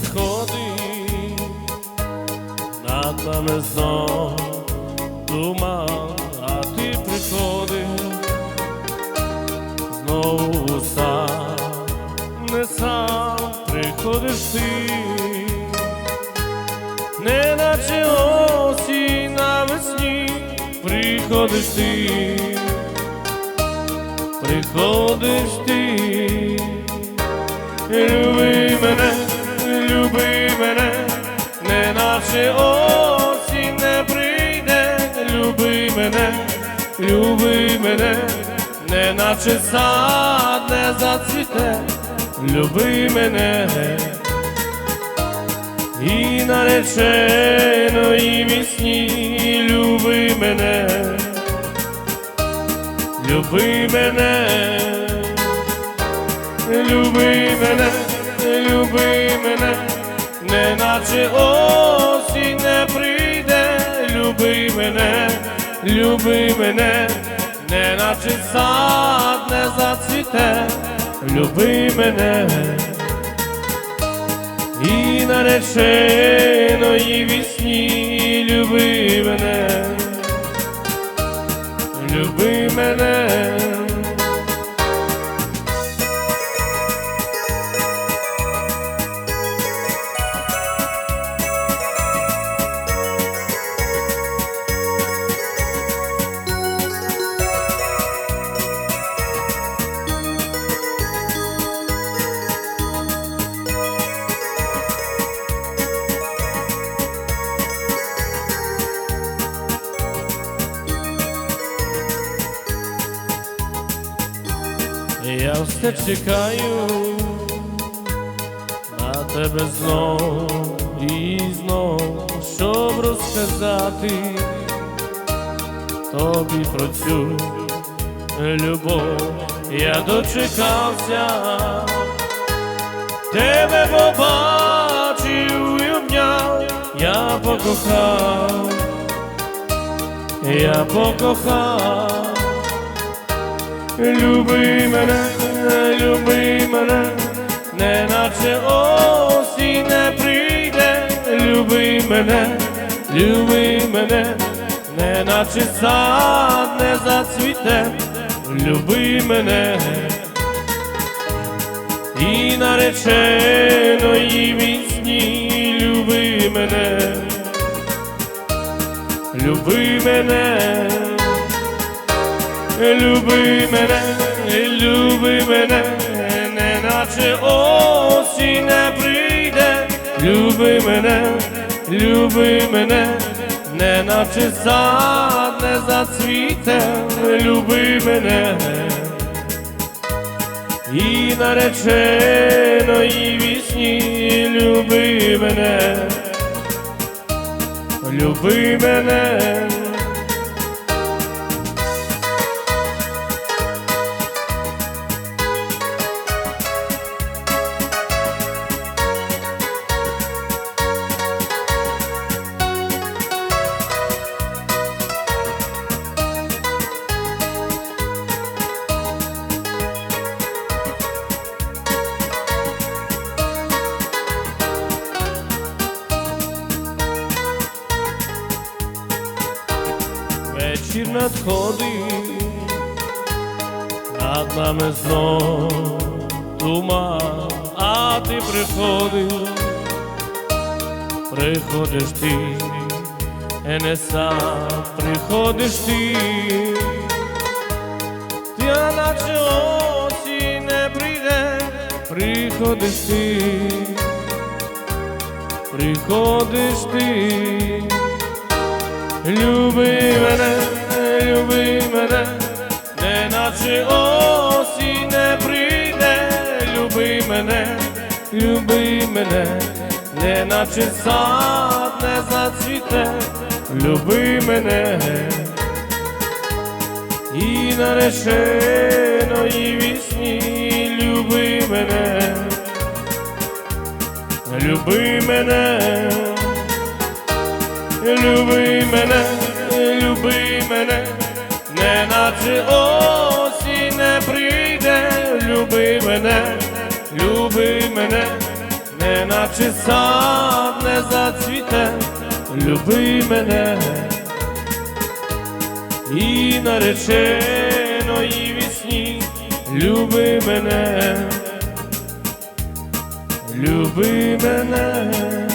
надходи, над нами знов туман, а ти приходи, знову сам, не сам приходиш ти, не наче осінь навесні приходиш ти, приходиш ти. Наче осінь не прийде, люби мене, люби мене, не наче сад не зацвіте, люби мене. І нареченої вісні люби мене, люби мене, люби мене, люби мене, не наче осінь люби мене, не наче сад не зацвіте, люби мене. І нареченої вісні люби мене, люби мене. Я все чекаю на тебе знов і знов, щоб розказати тобі про цю любов. Я дочекався, тебе побачив і обняв, я покохав, я покохав. Люби мене, люби мене, не наче осінь не прийде, люби мене, люби мене, не наче сад не зацвіте, люби мене, і нареченої вісні люби мене, люби мене. Люби мене, люби мене, не наче осінь не прийде, люби мене, люби мене, не наче сад не зацвіте, люби мене, і нареченої вісні люби мене, люби мене. Вечір надходить, над нами знов туман, а ти приходиш, приходиш ти, і не сам приходиш ти, ти а наче осінь не прийде, приходиш ти, приходиш ти. Люби мене, мене, не наче сад не зацвіте, люби мене, і нареченої вісні люби мене, люби мене. Люби мене, люби мене, не наче осінь не прийде, люби мене, люби мене, не наче сад не зацвіте, люби мене, і нареченої вісні, люби мене, люби мене.